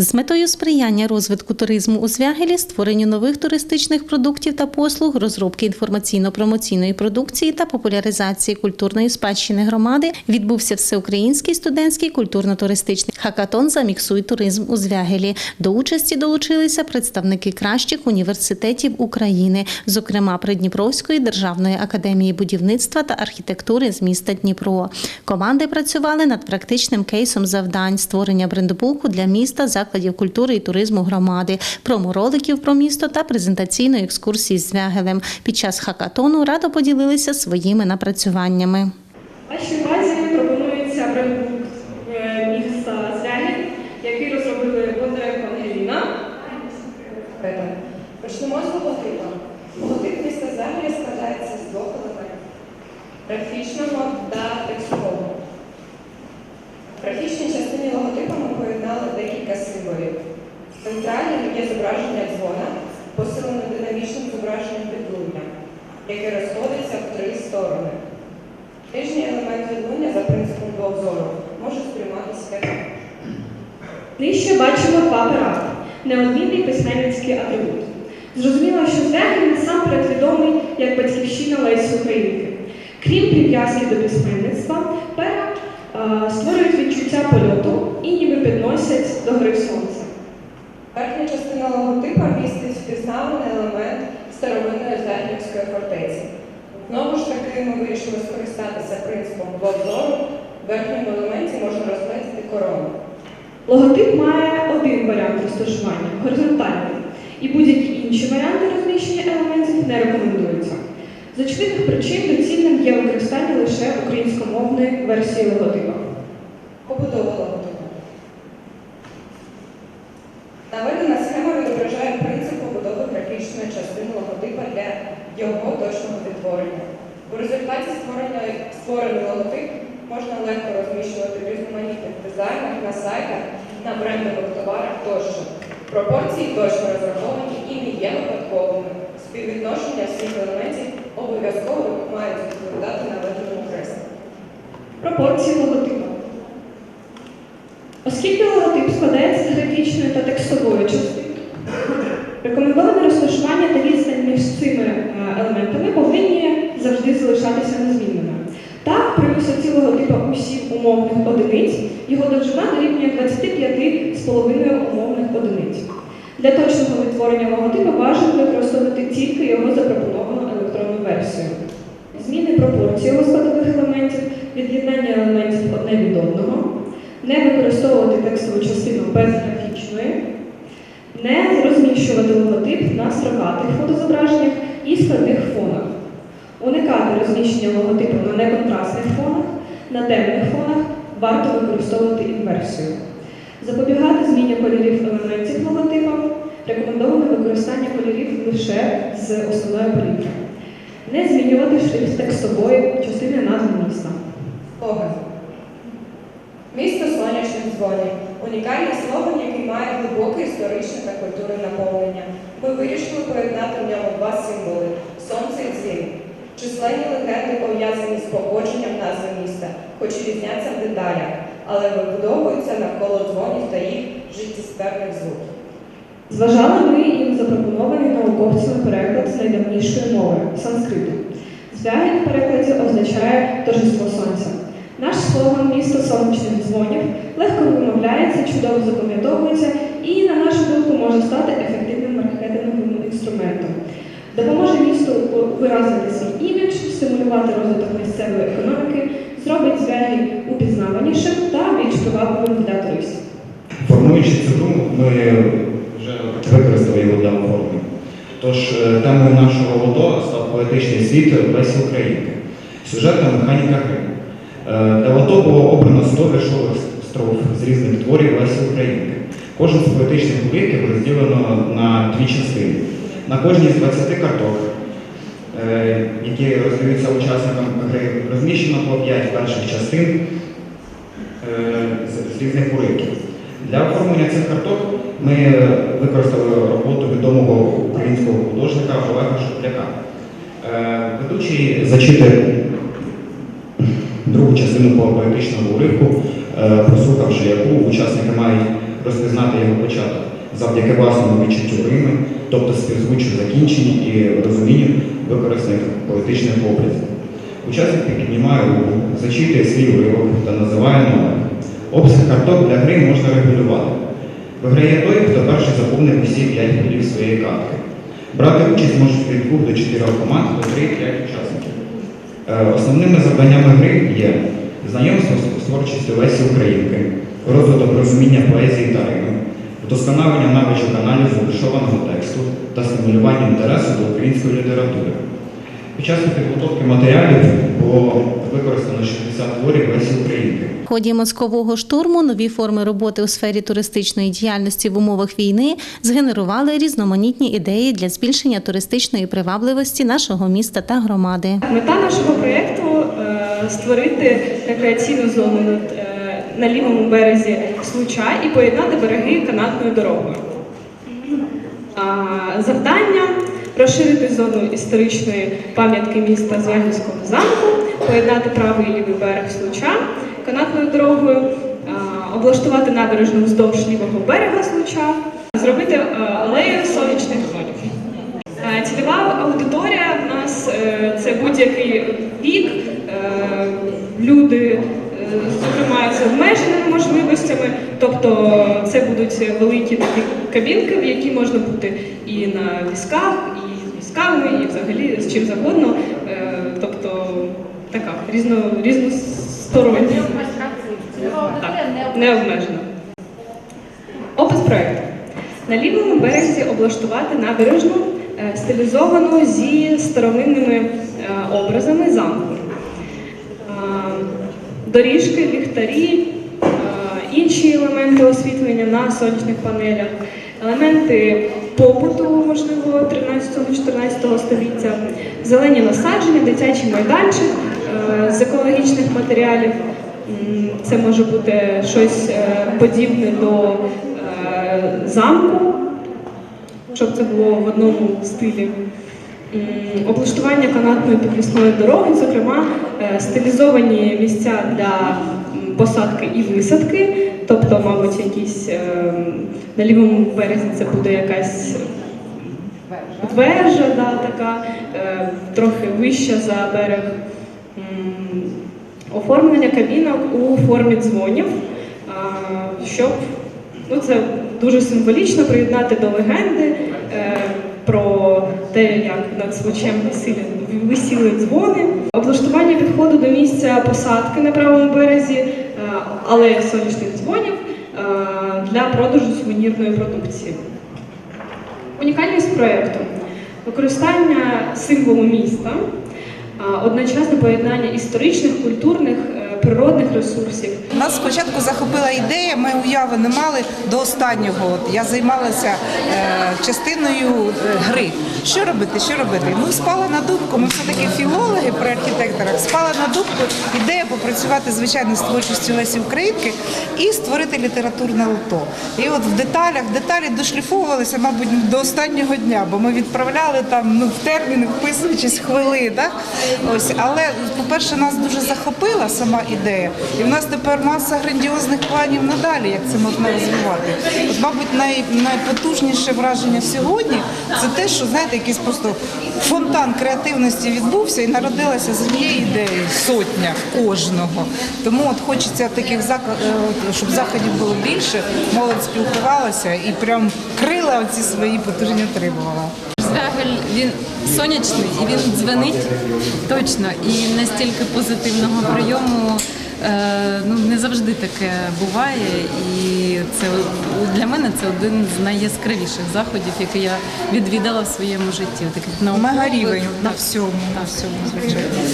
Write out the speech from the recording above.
З метою сприяння розвитку туризму у Звягелі, створенню нових туристичних продуктів та послуг, розробки інформаційно-промоційної продукції та популяризації культурної спадщини громади відбувся всеукраїнський студентський культурно-туристичний хакатон «Заміксуй туризм у Звягелі. До участі долучилися представники кращих університетів України, зокрема Придніпровської державної академії будівництва та архітектури з міста Дніпро. Команди працювали над практичним кейсом завдань створення брендбуку для міста, закладів культури і туризму громади, промороликів про місто та презентаційної екскурсії з Звягелем. Під час хакатону радо поділилися своїми напрацюваннями. Вашій увазі пропонується брендбук е, міста Звягель, який розробили Бондаренко Ангеліна. Почнемо з логотипа. Логотип міста Землі складається з двох елементів графічного та є зображення дзвона, посилене динамічним зображенням підлуння, яке розходиться в три сторони. Нижній елемент відлуння за принципом двох зору може сприйматися як Нижче бачимо два пера – неодмінний письменницький атрибут. Зрозуміло, що Звягель насамперед відомий як батьківщина Лесі Українки. Крім прив'язки до письменництва, пера е, створюють відчуття польоту і ніби підносять до сонця. Містить впізнаваний елемент старовинної Зергівської фортеці. Знову ж таки, ми вирішили скористатися принципом двох зору. В верхньому елементі можна розгледіти корону. Логотип має один варіант розташування горизонтальний, і будь-які інші варіанти розміщення елементів не рекомендуються. З очевидних причин доцільним є використання лише українськомовної версії логотипа. Побудова логотипу. Наведена схема відображає принцип побудови графічної частини логотипа для його точного відтворення. У результаті створення, створений логотип можна легко розміщувати в різноманітних дизайнах, на сайтах, на брендових товарах тощо. Пропорції точно розраховані і не є випадковими. Співвідношення всіх елементів обов'язково мають відповідати наведеному креслу. Пропорції логотипа. Оскільки логотип складається з графічної та текстової частини, рекомендоване розташування та відстань між цими е, елементами повинні завжди залишатися незмінними. Так, при висоті логотипа усіх умовних одиниць його довжина дорівнює 25,5 умовних одиниць. Для точного відтворення логотипа бажано використовувати тільки його запропоновану електронну версію. Зміни пропорцій його складових елементів, від'єднання елементів одне від одного, не використовувати текстову частину без графічної, не розміщувати логотип на строкатих фотозображеннях і складних фонах, уникати розміщення логотипу на неконтрастних фонах, на темних фонах варто використовувати інверсію. Запобігати зміні кольорів елементів логотипа, рекомендоване використання кольорів лише з основної палітри. Не змінювати шрифт текстової частини назви міста. Слоган. Місто сонячних дзвонів. Унікальний слоган, який має глибоке історичне та культурне наповнення. Ми вирішили поєднати в ньому два символи сонце і дзвін. Численні легенди пов'язані з походженням назви міста, хоч і різняться в деталях, але вибудовуються навколо дзвонів та їх життєсперних звуків. Зважали ми і запропонований науковцями переклад з найдавнішої мови санскриту. Звягель в перекладі означає торжество сонця. Наш слоган місто сонячних дзвонів легко вимовляється, чудово запам'ятовується і, на нашу думку, може стати ефективним маркетинговим інструментом. Допоможе місту виразити стимулювати розвиток місцевої економіки, зробить Звягіль упізнаванішим та більш привабливим для туристів. Формуючи цю гру, ми вже використали його для оформлення. Тож е, темою нашого лото став поетичний світ Лесі Українки. Сюжетна механіка гри. Е, Для лото було обрано 100 віршових строф з різних творів Лесі Українки. Кожен з поетичних уривків розділено на дві частини. На кожній з 20 карток, які роздаються учасникам гри, розміщено по 5 перших частин е, з- різних уривків. Для оформлення цих карток ми використали роботу відомого українського художника Олега Шупляка. Е, Ведучий зачитує другу частину по поетичному уривку, е, прослухавши яку учасники мають розпізнати його початок завдяки власному відчуттю рими, тобто співзвучу закінченні і розумінню використаних поетичних образів. Учасник піднімає руку, зачитує свій уривок та називає номер. Обсяг карток для гри можна регулювати. Виграє той, хто перший заповнив усі 5 ходів своєї картки. Брати участь можуть від 2 до 4 команд до 3-5 учасників. Е, Основними завданнями гри є знайомство з творчістю Лесі Українки, розвиток розуміння поезії та рими, вдосконалення навичок аналізу вишованого тексту та стимулювання інтересу до української літератури. Під час підготовки матеріалів було використано 60 творів Лесі Українки. В ході мозкового штурму нові форми роботи у сфері туристичної діяльності в умовах війни згенерували різноманітні ідеї для збільшення туристичної привабливості нашого міста та громади. Мета нашого проєкту е, створити рекреаційну зону над, е, на лівому березі Случа і поєднати береги канатною дорогою. Завдання розширити зону історичної пам'ятки міста Звягільського замку, поєднати правий і лівий берег Случа канатною дорогою, облаштувати набережну вздовж лівого берега Случа, зробити е, алею сонячних дзвонів. Цільова аудиторія в нас е, це будь-який вік, е, люди, зокрема, з обмеженими можливостями. Тобто це будуть великі такі кабінки, в які можна бути і на візках, і з візками, і взагалі з чим завгодно. Е, Тобто така різно, різностороння. Так, не обмежена. Опис проекту. На лівому березі облаштувати набережну, е, стилізовану зі старовинними е, образами замку. Доріжки, ліхтарі, е, інші елементи освітлення на сонячних панелях, елементи побуту, можливо, 13-14 століття, зелені насадження, дитячий майданчик е, з екологічних матеріалів. Це може бути щось е, подібне до замку, щоб це було в одному стилі. Облаштування канатної підвісної дороги, зокрема, е, стилізовані місця для посадки і висадки, тобто, мабуть, якісь е, на лівому березі це буде якась вежа, да, така, е, трохи вища за берег. Оформлення кабінок у формі дзвонів, щоб ну, це дуже символічно приєднати до легенди про те, як над случем висіли, висіли дзвони, облаштування підходу до місця посадки на правому березі, е, алеї сонячних дзвонів е, для продажу сувенірної продукції. Унікальність проєкту використання символу міста, а, одночасне поєднання історичних, культурних, е, природних ресурсів. Нас спочатку захопила ідея, ми уяви не мали до останнього. От я займалася е, частиною е, гри. Що робити? Що робити? Ну спала на думку. Ми все таки філологи при архітекторах. Спала на думку ідея попрацювати звичайно з творчістю Лесі Українки і створити літературне лото. І от в деталях деталі дошліфовувалися, мабуть, до останнього дня, бо ми відправляли там ну в терміни, вписуючись хвили. Ось, але по-перше, нас дуже захопила сама ідея, і в нас тепер маса грандіозних планів надалі, як це можна розвивати. От, мабуть, най, найпотужніше враження сьогодні це те, що знаєте, якийсь просто фонтан креативності відбувся і народилася з однієї ідеї сотня кожного. Тому от хочеться таких зак- е, щоб заходів було більше, молодь спілкувалася і прям крила оці свої потужні отримувала. Звягель він сонячний і він дзвенить точно. І настільки позитивного прийому ну, не завжди таке буває. І це для мене це один з найяскравіших заходів, який я відвідала в своєму житті. Таких наукових, Мега на всьому, на всьому, звичайно.